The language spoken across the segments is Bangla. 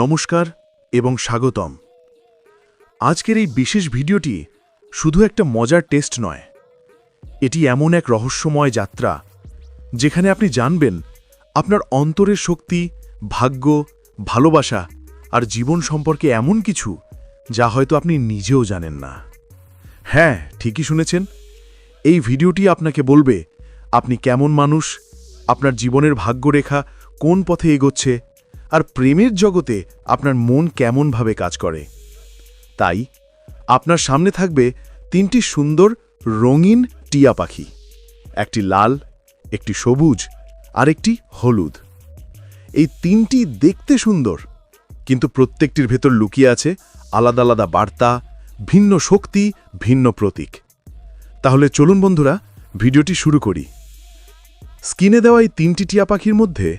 নমস্কার এবং স্বাগতম। আজকের এই বিশেষ ভিডিওটি শুধু একটা মজার টেস্ট নয়, এটি এমন এক রহস্যময় যাত্রা যেখানে আপনি জানবেন আপনার অন্তরের শক্তি, ভাগ্য, ভালোবাসা আর জীবন সম্পর্কে এমন কিছু যা হয়তো আপনি নিজেও জানেন না। হ্যাঁ ঠিকই শুনেছেন। এই ভিডিওটি আপনাকে বলবে, আপনি কেমন মানুষ, আপনার জীবনের ভাগ্যরেখা কোন পথে এগোচ্ছে আর প্রেমের জগতে আপনার মন কেমনভাবে কাজ করে। তাই আপনার সামনে থাকবে তিনটি সুন্দর রঙিন টিয়া পাখি, একটি লাল, একটি সবুজ, আর একটি হলুদ। এই তিনটি দেখতে সুন্দর, কিন্তু প্রত্যেকটির ভেতর লুকিয়ে আছে আলাদা আলাদা বার্তা, ভিন্ন শক্তি, ভিন্ন প্রতীক। তাহলে চলুন বন্ধুরা, ভিডিওটি শুরু করি। স্কিনে দেওয়া এই তিনটি টিয়া পাখির মধ্যে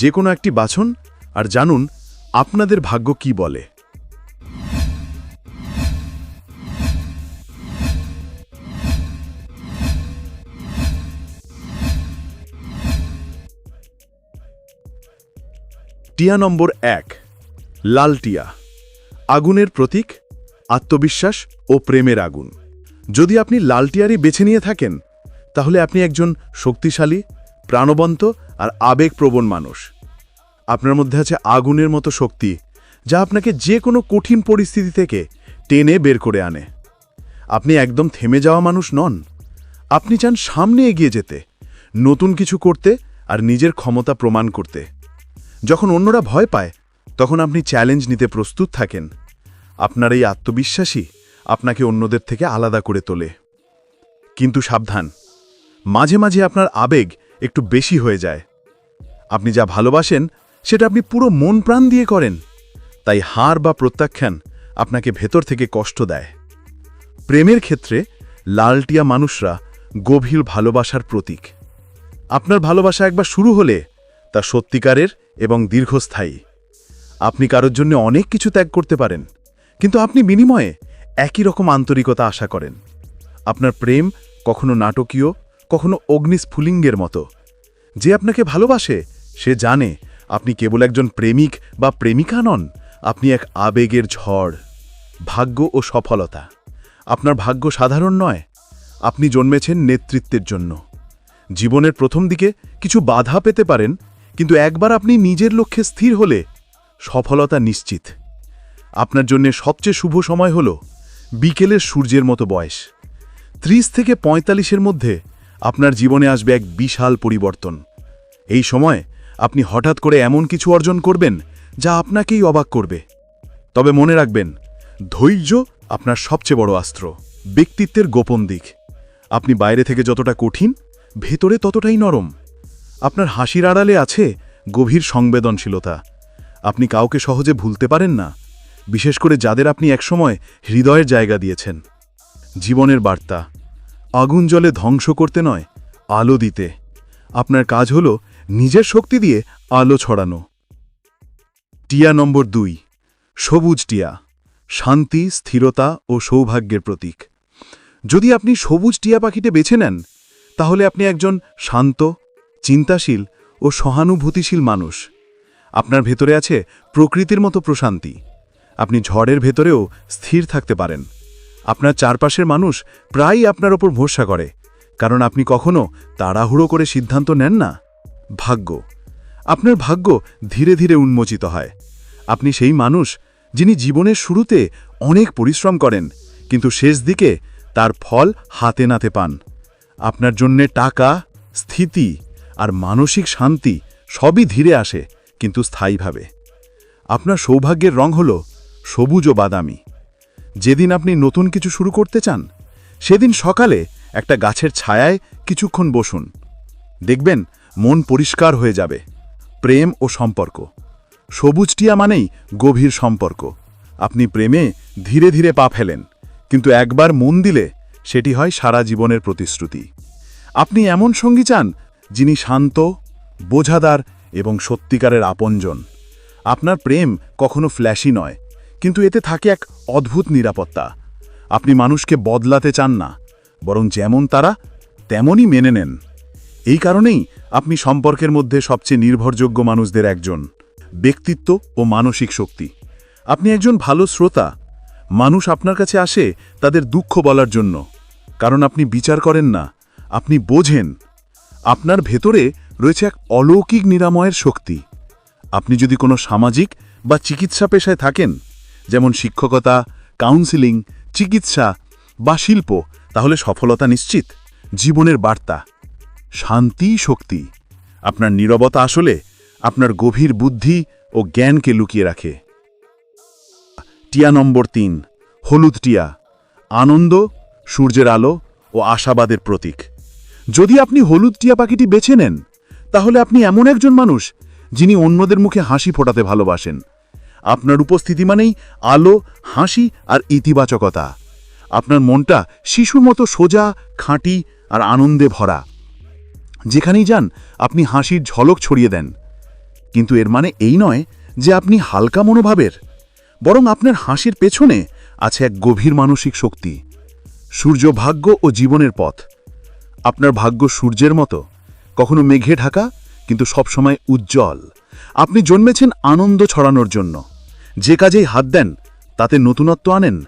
যে কোনো একটি বাছন আর জানুন, আপনাদের ভাগ্য কি বলে। টিয়া নম্বর এক, লাল টিয়া। আগুনের প্রতীক, আত্মবিশ্বাস ও প্রেমের আগুন। যদি আপনি লাল টিয়ারই বেছে নিয়ে থাকেন, তাহলে আপনি একজন শক্তিশালী, প্রাণবন্ত আর আবেগপ্রবণ মানুষ। আপনার মধ্যে আছে আগুনের মতো শক্তি, যা আপনাকে যে কোনো কঠিন পরিস্থিতি থেকে টেনে বের করে আনে। আপনি একদম থেমে যাওয়া মানুষ নন। আপনি চান সামনে এগিয়ে যেতে, নতুন কিছু করতে আর নিজের ক্ষমতা প্রমাণ করতে। যখন অন্যরা ভয় পায়, তখন আপনি চ্যালেঞ্জ নিতে প্রস্তুত থাকেন। আপনার এই আত্মবিশ্বাসী আপনাকে অন্যদের থেকে আলাদা করে তোলে। কিন্তু সাবধান, মাঝে মাঝে আপনার আবেগ একটু বেশি হয়ে যায়। আপনি যা ভালোবাসেন সেটা আপনি পুরো মন প্রাণ দিয়ে করেন। তাই হার বা প্রত্যাখ্যান আপনাকে ভেতর থেকে কষ্ট দেয়। প্রেমের ক্ষেত্রে লালটিয়া মানুষরা গভীর ভালোবাসার প্রতীক। আপনার ভালোবাসা একবার শুরু হলে তা সত্যিকারের এবং দীর্ঘস্থায়ী। আপনি কারোর জন্য অনেক কিছু ত্যাগ করতে পারেন, কিন্তু আপনি বিনিময়ে একই রকম আন্তরিকতা আশা করেন। আপনার প্রেম কখনো নাটকীয়, কখনো অগ্নিস্ফুলিঙ্গের মতো। যে আপনাকে ভালোবাসে, সে জানে আপনি কেবল একজন প্রেমিক বা প্রেমিকা নন, আপনি এক আবেগের ঝড়, ভাগ্য ও সফলতা। আপনার ভাগ্য সাধারণ নয়, আপনি জন্মেছেন নেতৃত্বের জন্য। জীবনের প্রথম দিকে কিছু বাধা পেতে পারেন, কিন্তু একবার আপনি নিজের লক্ষ্যে স্থির হলে সফলতা নিশ্চিত। আপনার জন্য সবচেয়ে শুভ সময় হল বিকেলের সূর্যের মতো বয়স। ত্রিশ থেকে পঁয়তাল্লিশের মধ্যে আপনার জীবনে আসবে এক বিশাল পরিবর্তন। এই সময় আপনি হঠাৎ করে এমন কিছু অর্জন করবেন যা আপনাকেই অবাক করবে। তবে মনে রাখবেন, ধৈর্য আপনার সবচেয়ে বড় অস্ত্র ব্যক্তিত্বের গোপন দিক। আপনি বাইরে থেকে যতটা কঠিন, ভেতরে ততটাই নরম। আপনার হাসির আড়ালে আছে গভীর সংবেদনশীলতা। আপনি কাউকে সহজে ভুলতে পারেন না, বিশেষ করে যাদের আপনি একসময় হৃদয়ের জায়গা দিয়েছেন। জীবনের বার্তা, আগুন জলে ধ্বংস করতে নয়, আলো দিতে। আপনার কাজ হল নিজের শক্তি দিয়ে আলো ছড়ানো। টিয়া নম্বর দুই, সবুজ টিয়া, শান্তি, স্থিরতা ও সৌভাগ্যের প্রতীক। যদি আপনি সবুজ টিয়া পাখিতে বেছে নেন, তাহলে আপনি একজন শান্ত, চিন্তাশীল ও সহানুভূতিশীল মানুষ। আপনার ভেতরে আছে প্রকৃতির মতো প্রশান্তি। আপনি ঝড়ের ভেতরেও স্থির থাকতে পারেন। আপনার চারপাশের মানুষ প্রায়ই আপনার ওপর ভরসা করে, কারণ আপনি কখনো তাড়াহুড়ো করে সিদ্ধান্ত নেন না। ভাগ্য। আপনার ভাগ্য ধীরে ধীরে উন্মোচিত হয়। আপনি সেই মানুষ যিনি জীবনের শুরুতে অনেক পরিশ্রম করেন, কিন্তু শেষ দিকে তার ফল হাতে নাতে পান। আপনার জন্যে টাকা, স্থিতি আর মানসিক শান্তি সবই ধীরে আসে, কিন্তু স্থায়ীভাবে। আপনার সৌভাগ্যের রং হল সবুজ ও বাদামি। যেদিন আপনি নতুন কিছু শুরু করতে চান, সেদিন সকালে একটা গাছের ছায়ায় কিছুক্ষণ বসুন। দেখবেন মন পরিষ্কার হয়ে যাবে। প্রেম ও সম্পর্ক। সবুজ টিয়া মানেই গভীর সম্পর্ক। আপনি প্রেমে ধীরে ধীরে পা ফেলেন, কিন্তু একবার মন দিলে সেটি হয় সারা জীবনের প্রতিশ্রুতি। আপনি এমন সঙ্গী চান, যিনি শান্ত, বোঝাদার এবং সত্যিকারের আপনজন। আপনার প্রেম কখনো ফ্ল্যাশি নয়, কিন্তু এতে থাকে এক অদ্ভুত নিরাপত্তা। আপনি মানুষকে বদলাতে চান না, বরং যেমন তারা, তেমনই মেনে নেন। এই কারণেই আপনি সম্পর্কের মধ্যে সবচেয়ে নির্ভরযোগ্য মানুষদের একজন। ব্যক্তিত্ব ও মানসিক শক্তি। আপনি একজন ভালো শ্রোতা। মানুষ আপনার কাছে আসে তাদের দুঃখ বলার জন্য। কারণ আপনি বিচার করেন না, আপনি বোঝেন। আপনার ভেতরে রয়েছে এক অলৌকিক নিরাময়ের শক্তি। আপনি যদি কোনো সামাজিক বা চিকিৎসা পেশায় থাকেন, যেমন শিক্ষকতা, কাউন্সিলিং, চিকিৎসা বা শিল্প, তাহলে সফলতা নিশ্চিত। জীবনের বার্তা। শান্তি, শক্তি। আপনার নীরবতা আসলে আপনার গভীর বুদ্ধি ও জ্ঞানকে লুকিয়ে রাখে। টিয়া নম্বর তিন, হলুদ টিয়া, আনন্দ, সূর্যের আলো ও আশাবাদের প্রতীক। যদি আপনি হলুদ টিয়া পাখিটি বেছে নেন, তাহলে আপনি এমন একজন মানুষ যিনি অন্যদের মুখে হাসি ফোটাতে ভালোবাসেন। আপনার উপস্থিতি মানেই আলো, হাসি আর ইতিবাচকতা। আপনার মনটা শিশুর মতো সোজা, খাঁটি আর আনন্দে ভরা। যেখানেই যান, আপনি হাসির ঝলক ছড়িয়ে দেন। কিন্তু এর মানে এই নয় যে আপনি হালকা মনোভাবের। বরং আপনার হাসির পেছনে আছে এক গভীর মানসিক শক্তি। সূর্য ভাগ্য ও জীবনের পথ। আপনার ভাগ্য সূর্যের মতো। কখনো মেঘে ঢাকা, কিন্তু সবসময় উজ্জ্বল। আপনি জন্মেছেন আনন্দ ছড়ানোর জন্য। যে কাজেই হাত দেন, তাতে নতুনত্ব আনেন।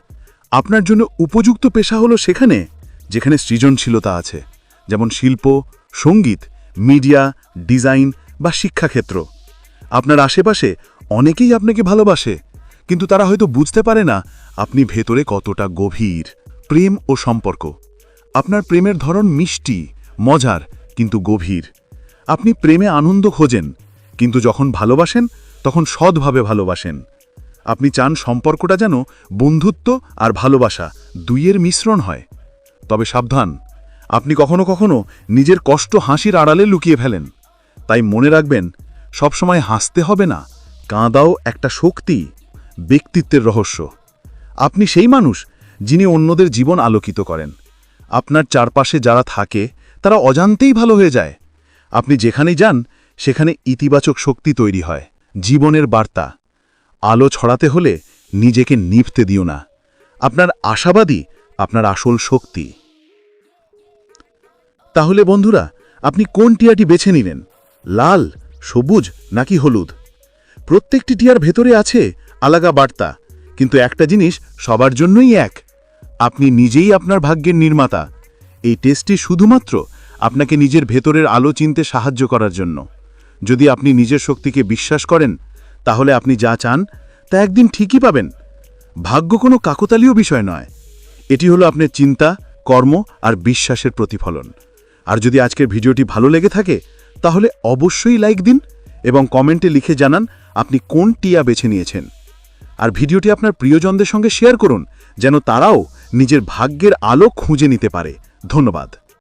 আপনার জন্য উপযুক্ত পেশা হলো সেখানে, যেখানে সৃজনশীলতা আছে। যেমন শিল্প সংগীত, মিডিয়া, ডিজাইন বা শিক্ষাক্ষেত্র। আপনার আশেপাশে অনেকেই আপনাকে ভালোবাসে, কিন্তু তারা হয়তো বুঝতে পারে না আপনি ভেতরে কতটা গভীর, প্রেম ও সম্পর্ক। আপনার প্রেমের ধরন মিষ্টি, মজার, কিন্তু গভীর। আপনি প্রেমে আনন্দ খোঁজেন, কিন্তু যখন ভালোবাসেন, তখন সৎভাবে ভালোবাসেন। আপনি চান সম্পর্কটা যেন বন্ধুত্ব আর ভালোবাসা দুইয়ের মিশ্রণ হয়। তবে সাবধান আপনি কখনো কখনো নিজের কষ্ট হাসির আড়ালে লুকিয়ে ফেলেন। তাই মনে রাখবেন, সবসময় হাসতে হবে না, কাঁদাও একটা শক্তি, ব্যক্তিত্বের রহস্য। আপনি সেই মানুষ যিনি অন্যদের জীবন আলোকিত করেন। আপনার চারপাশে যারা থাকে, তারা অজান্তেই ভালো হয়ে যায়। আপনি যেখানেই যান, সেখানে ইতিবাচক শক্তি তৈরি হয়। জীবনের বার্তা, আলো ছড়াতে হলে নিজেকে নিভতে দিও না। আপনার আশাবাদী আপনার আসল শক্তি। তাহলে বন্ধুরা, আপনি কোন টিয়াটি বেছে নিলেন? লাল, সবুজ নাকি হলুদ? প্রত্যেকটি টিয়ার ভেতরে আছে আলাদা বার্তা, কিন্তু একটা জিনিস সবার জন্যই এক। আপনি নিজেই আপনার ভাগ্যের নির্মাতা। এই টেস্টটি শুধুমাত্র আপনাকে নিজের ভেতরের আলো চিনতে সাহায্য করার জন্য। যদি আপনি নিজের শক্তিকে বিশ্বাস করেন, তাহলে আপনি যা চান, তা একদিন ঠিকই পাবেন। ভাগ্য কোনো কাকতালীয় বিষয় নয়। এটি হলো আপনার চিন্তা, কর্ম আর বিশ্বাসের প্রতিফলন। আর যদি আজকের ভিডিওটি ভালো লেগে থাকে, তাহলে অবশ্যই লাইক দিন এবং কমেন্টে লিখে জানান আপনি কোন টিয়া বেছে নিয়েছেন। আর ভিডিওটি আপনার প্রিয়জনদের সঙ্গে শেয়ার করুন, যেন তারাও নিজের ভাগ্যের আলো খুঁজে নিতে পারে। ধন্যবাদ।